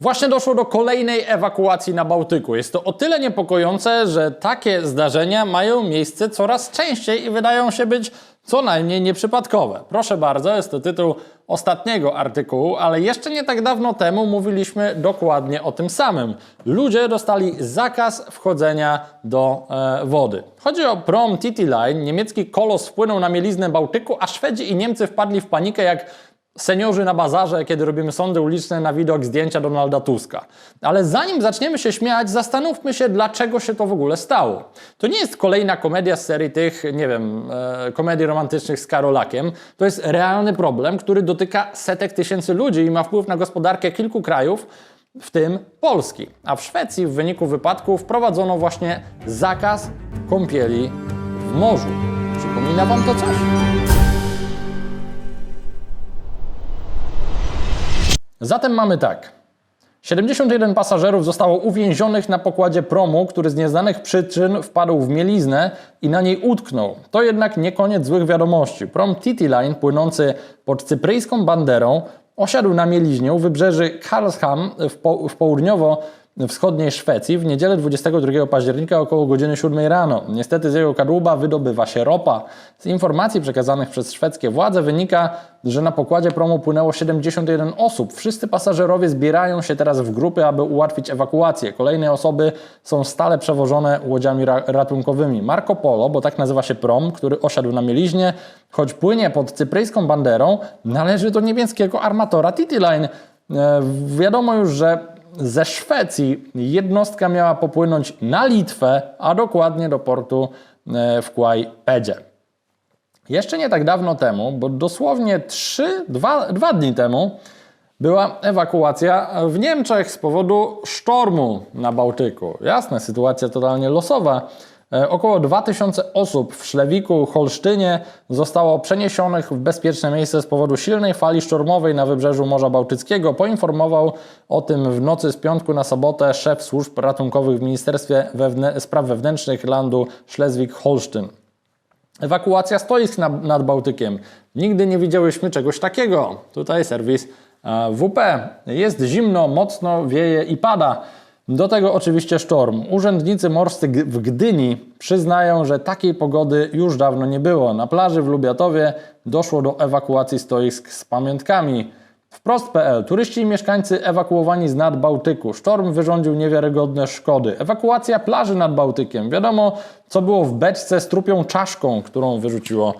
Właśnie doszło do kolejnej ewakuacji na Bałtyku. Jest to o tyle niepokojące, że takie zdarzenia mają miejsce coraz częściej i wydają się być co najmniej nieprzypadkowe. Proszę bardzo, jest to tytuł ostatniego artykułu, ale jeszcze nie tak dawno temu mówiliśmy dokładnie o tym samym. Ludzie dostali zakaz wchodzenia do e, wody. Chodzi o prom TT Line. Niemiecki kolos wpłynął na mieliznę Bałtyku, a Szwedzi i Niemcy wpadli w panikę jak seniorzy na bazarze, kiedy robimy sądy uliczne na widok zdjęcia Donalda Tuska. Ale zanim zaczniemy się śmiać, zastanówmy się, dlaczego się to w ogóle stało. To nie jest kolejna komedia z serii tych, nie wiem, e, komedii romantycznych z Karolakiem. To jest realny problem, który dotyka setek tysięcy ludzi i ma wpływ na gospodarkę kilku krajów, w tym Polski. A w Szwecji w wyniku wypadku wprowadzono właśnie zakaz kąpieli w morzu. Przypomina Wam to coś? Zatem mamy tak. 71 pasażerów zostało uwięzionych na pokładzie promu, który z nieznanych przyczyn wpadł w mieliznę i na niej utknął. To jednak nie koniec złych wiadomości. Prom TT Line płynący pod cypryjską banderą osiadł na mieliźnie u wybrzeży Karlshamn w, po, w południowo wschodniej Szwecji w niedzielę 22 października około godziny 7 rano. Niestety z jego kadłuba wydobywa się ropa. Z informacji przekazanych przez szwedzkie władze wynika, że na pokładzie promu płynęło 71 osób. Wszyscy pasażerowie zbierają się teraz w grupy, aby ułatwić ewakuację. Kolejne osoby są stale przewożone łodziami ra ratunkowymi. Marco Polo, bo tak nazywa się prom, który osiadł na mieliźnie, choć płynie pod cypryjską banderą, należy do niemieckiego armatora TT Line. E, wiadomo już, że ze Szwecji jednostka miała popłynąć na Litwę, a dokładnie do portu e, w Kłajpedzie. Jeszcze nie tak dawno temu, bo dosłownie 3, 2, 2 dni temu, była ewakuacja w Niemczech z powodu sztormu na Bałtyku. Jasne, sytuacja totalnie losowa. E, Około 2000 osób w Szlewiku, Holsztynie zostało przeniesionych w bezpieczne miejsce z powodu silnej fali sztormowej na wybrzeżu Morza Bałtyckiego. Poinformował o tym w nocy z piątku na sobotę szef służb ratunkowych w Ministerstwie Wewnę- Spraw Wewnętrznych landu Szlezwik-Holsztyn. Ewakuacja stoisk nad, nad Bałtykiem. Nigdy nie widziałyśmy czegoś takiego. Tutaj serwis e, WP. Jest zimno, mocno wieje i pada. Do tego oczywiście sztorm. Urzędnicy morscy w Gdyni przyznają, że takiej pogody już dawno nie było. Na plaży w Lubiatowie doszło do ewakuacji stoisk z pamiątkami. Wprost.pl. Turyści i mieszkańcy ewakuowani z nad Bałtyku. Sztorm wyrządził niewiarygodne szkody. Ewakuacja plaży nad Bałtykiem. Wiadomo, co było w beczce z trupią czaszką, którą wyrzuciło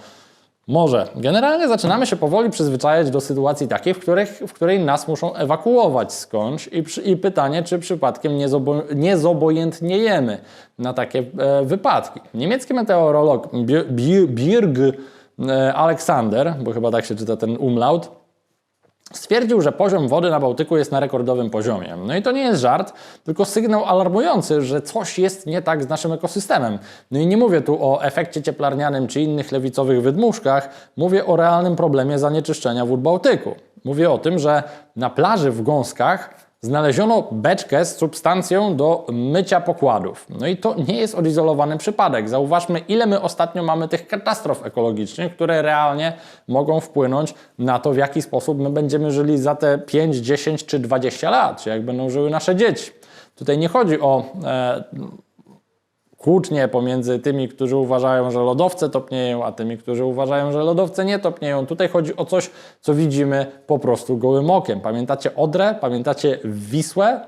morze. Generalnie zaczynamy się powoli przyzwyczajać do sytuacji takich, w, których, w której nas muszą ewakuować skądś i, i pytanie, czy przypadkiem nie, zobo, nie zobojętniejemy na takie e, wypadki. Niemiecki meteorolog Bi- Bi- Birg e, Alexander, bo chyba tak się czyta ten umlaut, Stwierdził, że poziom wody na Bałtyku jest na rekordowym poziomie. No i to nie jest żart, tylko sygnał alarmujący, że coś jest nie tak z naszym ekosystemem. No i nie mówię tu o efekcie cieplarnianym czy innych lewicowych wydmuszkach, mówię o realnym problemie zanieczyszczenia wód Bałtyku. Mówię o tym, że na plaży w Gąskach znaleziono beczkę z substancją do mycia pokładów. No i to nie jest odizolowany przypadek. Zauważmy, ile my ostatnio mamy tych katastrof ekologicznych, które realnie mogą wpłynąć na to, w jaki sposób my będziemy żyli za te 5, 10 czy 20 lat, czy jak będą żyły nasze dzieci. Tutaj nie chodzi o e, kłótnie pomiędzy tymi, którzy uważają, że lodowce topnieją, a tymi, którzy uważają, że lodowce nie topnieją. Tutaj chodzi o coś, co widzimy po prostu gołym okiem. Pamiętacie Odrę? Pamiętacie Wisłę?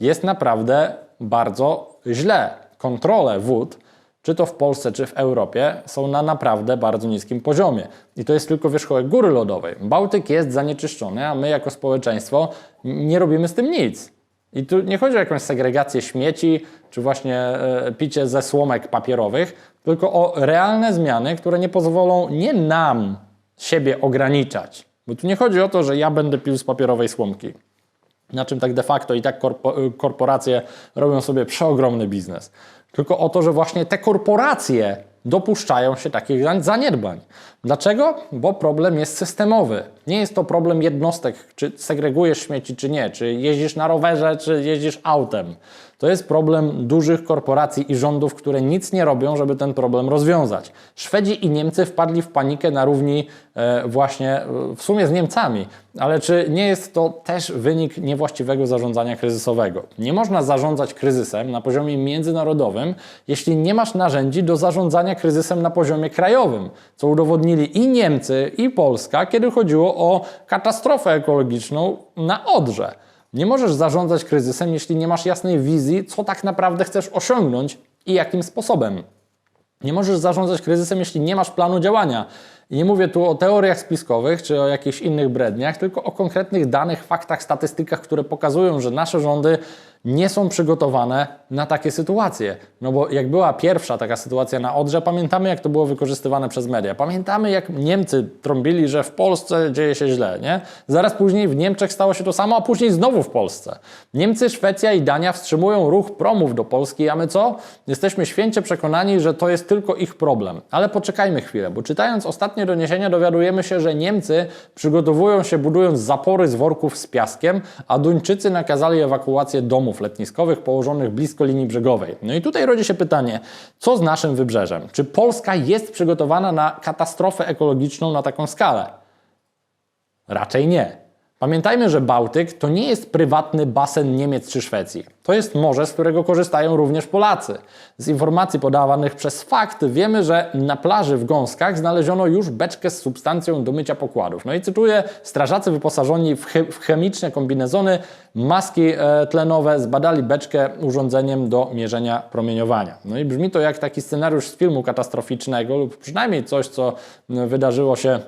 Jest naprawdę bardzo źle. Kontrole wód, czy to w Polsce, czy w Europie, są na naprawdę bardzo niskim poziomie. I to jest tylko wierzchołek góry lodowej. Bałtyk jest zanieczyszczony, a my jako społeczeństwo nie robimy z tym nic. I tu nie chodzi o jakąś segregację śmieci, czy właśnie e, picie ze słomek papierowych, tylko o realne zmiany, które nie pozwolą nie nam siebie ograniczać. Bo tu nie chodzi o to, że ja będę pił z papierowej słomki, na czym tak de facto i tak korpo, korporacje robią sobie przeogromny biznes. Tylko o to, że właśnie te korporacje dopuszczają się takich zaniedbań. Dlaczego? Bo problem jest systemowy. Nie jest to problem jednostek, czy segregujesz śmieci, czy nie, czy jeździsz na rowerze, czy jeździsz autem. To jest problem dużych korporacji i rządów, które nic nie robią, żeby ten problem rozwiązać. Szwedzi i Niemcy wpadli w panikę na równi e, właśnie e, w sumie z Niemcami, ale czy nie jest to też wynik niewłaściwego zarządzania kryzysowego? Nie można zarządzać kryzysem na poziomie międzynarodowym, jeśli nie masz narzędzi do zarządzania kryzysem na poziomie krajowym, co udowodnili i Niemcy, i Polska, kiedy chodziło o katastrofę ekologiczną na Odrze. Nie możesz zarządzać kryzysem, jeśli nie masz jasnej wizji, co tak naprawdę chcesz osiągnąć i jakim sposobem. Nie możesz zarządzać kryzysem, jeśli nie masz planu działania. I nie mówię tu o teoriach spiskowych czy o jakichś innych bredniach, tylko o konkretnych danych, faktach, statystykach, które pokazują, że nasze rządy nie są przygotowane na takie sytuacje. No bo jak była pierwsza taka sytuacja na Odrze, pamiętamy jak to było wykorzystywane przez media. Pamiętamy jak Niemcy trąbili, że w Polsce dzieje się źle, nie? Zaraz później w Niemczech stało się to samo, a później znowu w Polsce. Niemcy, Szwecja i Dania wstrzymują ruch promów do Polski, a my co? Jesteśmy święcie przekonani, że to jest tylko ich problem. Ale poczekajmy chwilę, bo czytając ostatnie doniesienia dowiadujemy się, że Niemcy przygotowują się budując zapory z worków z piaskiem, a Duńczycy nakazali ewakuację domów letniskowych położonych blisko linii brzegowej. No i tutaj rodzi się pytanie, co z naszym wybrzeżem? Czy Polska jest przygotowana na katastrofę ekologiczną na taką skalę? Raczej nie. Pamiętajmy, że Bałtyk to nie jest prywatny basen Niemiec czy Szwecji. To jest morze, z którego korzystają również Polacy. Z informacji podawanych przez fakt wiemy, że na plaży w Gąskach znaleziono już beczkę z substancją do mycia pokładów. No i cytuję, strażacy wyposażeni w, w chemiczne kombinezony, maski e, tlenowe zbadali beczkę urządzeniem do mierzenia promieniowania. No i brzmi to jak taki scenariusz z filmu katastroficznego lub przynajmniej coś, co wydarzyło się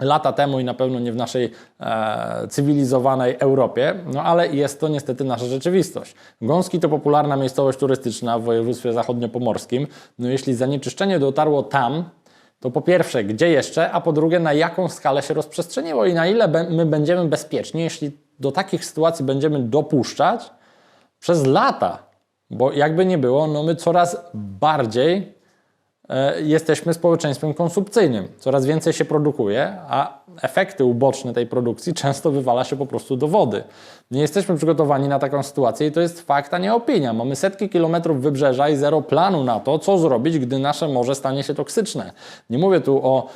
lata temu i na pewno nie w naszej e, cywilizowanej Europie, no ale jest to niestety nasza rzeczywistość. Gąski to popularna miejscowość turystyczna w województwie zachodniopomorskim. No jeśli zanieczyszczenie dotarło tam, to po pierwsze, gdzie jeszcze, a po drugie, na jaką skalę się rozprzestrzeniło i na ile be- my będziemy bezpieczni, jeśli do takich sytuacji będziemy dopuszczać przez lata. Bo jakby nie było, no my coraz bardziej jesteśmy społeczeństwem konsumpcyjnym. Coraz więcej się produkuje, a efekty uboczne tej produkcji często wywala się po prostu do wody. Nie jesteśmy przygotowani na taką sytuację i to jest fakt, a nie opinia. Mamy setki kilometrów wybrzeża i zero planu na to, co zrobić, gdy nasze morze stanie się toksyczne. Nie mówię tu o,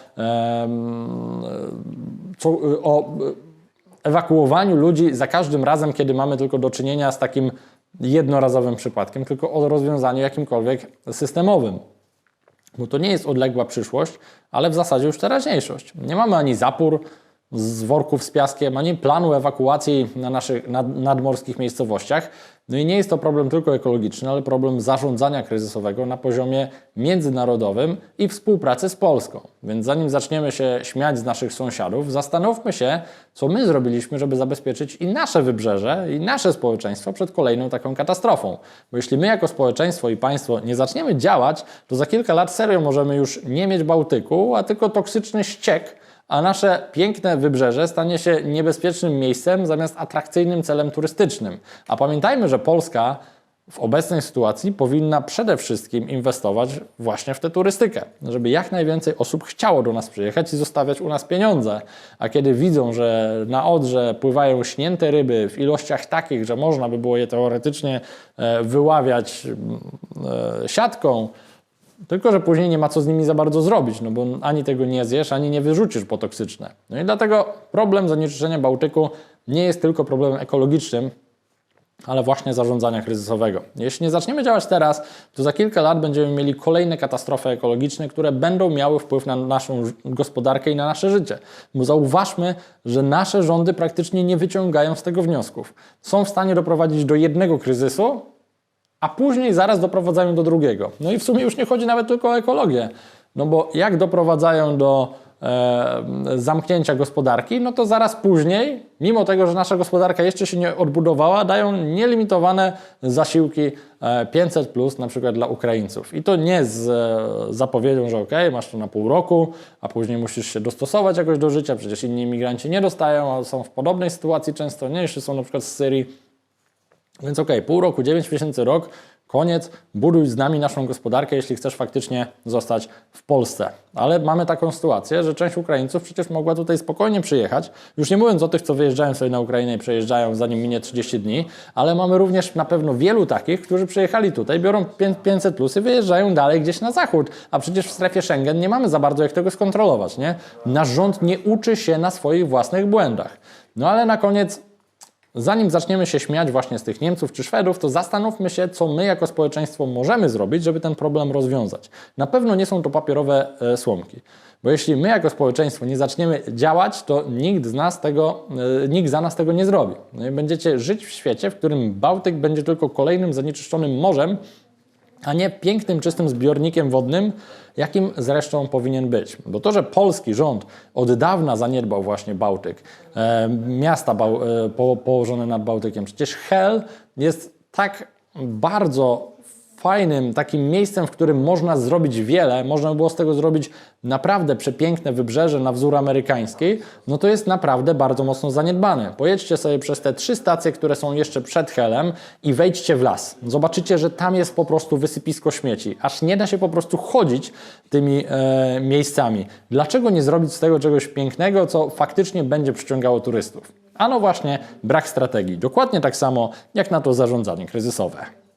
co, o ewakuowaniu ludzi za każdym razem, kiedy mamy tylko do czynienia z takim jednorazowym przypadkiem, tylko o rozwiązaniu jakimkolwiek systemowym. Bo to nie jest odległa przyszłość, ale w zasadzie już teraźniejszość. Nie mamy ani zapór z worków z piaskiem, ani planu ewakuacji na naszych nad, nadmorskich miejscowościach. No i nie jest to problem tylko ekologiczny, ale problem zarządzania kryzysowego na poziomie międzynarodowym i współpracy z Polską. Więc zanim zaczniemy się śmiać z naszych sąsiadów, zastanówmy się, co my zrobiliśmy, żeby zabezpieczyć i nasze wybrzeże, i nasze społeczeństwo przed kolejną taką katastrofą. Bo jeśli my jako społeczeństwo i państwo nie zaczniemy działać, to za kilka lat serio możemy już nie mieć Bałtyku, a tylko toksyczny ściek, a nasze piękne wybrzeże stanie się niebezpiecznym miejscem zamiast atrakcyjnym celem turystycznym. A pamiętajmy, że Polska w obecnej sytuacji powinna przede wszystkim inwestować właśnie w tę turystykę, żeby jak najwięcej osób chciało do nas przyjechać i zostawiać u nas pieniądze. A kiedy widzą, że na Odrze pływają śnięte ryby w ilościach takich, że można by było je teoretycznie e, wyławiać mm, e, siatką, tylko, że później nie ma co z nimi za bardzo zrobić, no bo ani tego nie zjesz, ani nie wyrzucisz, bo toksyczne. No i dlatego problem zanieczyszczenia Bałtyku nie jest tylko problemem ekologicznym, ale właśnie zarządzania kryzysowego. Jeśli nie zaczniemy działać teraz, to za kilka lat będziemy mieli kolejne katastrofy ekologiczne, które będą miały wpływ na naszą gospodarkę i na nasze życie. Bo zauważmy, że nasze rządy praktycznie nie wyciągają z tego wniosków. Są w stanie doprowadzić do jednego kryzysu, a później zaraz doprowadzają do drugiego. No i w sumie już nie chodzi nawet tylko o ekologię, no bo jak doprowadzają do e, zamknięcia gospodarki, no to zaraz później, mimo tego, że nasza gospodarka jeszcze się nie odbudowała, dają nielimitowane zasiłki e, 500 plus na przykład dla Ukraińców. I to nie z e, zapowiedzią, że ok, masz to na pół roku, a później musisz się dostosować jakoś do życia, przecież inni imigranci nie dostają, a są w podobnej sytuacji często, nie, jeszcze są na przykład z Syrii, więc okej, pół roku, 9 miesięcy, rok, Koniec, buduj z nami naszą gospodarkę, jeśli chcesz faktycznie zostać w Polsce. Ale mamy taką sytuację, że część Ukraińców przecież mogła tutaj spokojnie przyjechać, już nie mówiąc o tych, co wyjeżdżają sobie na Ukrainę i przejeżdżają zanim minie 30 dni, ale mamy również na pewno wielu takich, którzy przyjechali tutaj, biorą 500 plus i wyjeżdżają dalej gdzieś na zachód, a przecież w strefie Schengen nie mamy za bardzo jak tego skontrolować, nie? Nasz rząd nie uczy się na swoich własnych błędach. No ale na koniec Zanim zaczniemy się śmiać właśnie z tych Niemców czy Szwedów, to zastanówmy się, co my jako społeczeństwo możemy zrobić, żeby ten problem rozwiązać. Na pewno nie są to papierowe e, słomki, bo jeśli my jako społeczeństwo nie zaczniemy działać, to nikt z nas tego, e, nikt za nas tego nie zrobi. No będziecie żyć w świecie, w którym Bałtyk będzie tylko kolejnym zanieczyszczonym morzem, a nie pięknym, czystym zbiornikiem wodnym, jakim zresztą powinien być. Bo to, że polski rząd od dawna zaniedbał właśnie Bałtyk, e, miasta bał, e, po, położone nad Bałtykiem, przecież Hel jest tak bardzo fajnym takim miejscem, w którym można zrobić wiele, można by było z tego zrobić naprawdę przepiękne wybrzeże na wzór amerykański, no to jest naprawdę bardzo mocno zaniedbane. Pojedźcie sobie przez te trzy stacje, które są jeszcze przed Helem i wejdźcie w las. Zobaczycie, że tam jest po prostu wysypisko śmieci. Aż nie da się po prostu chodzić tymi e, miejscami. Dlaczego nie zrobić z tego czegoś pięknego, co faktycznie będzie przyciągało turystów? Ano właśnie brak strategii. Dokładnie tak samo jak na to zarządzanie kryzysowe.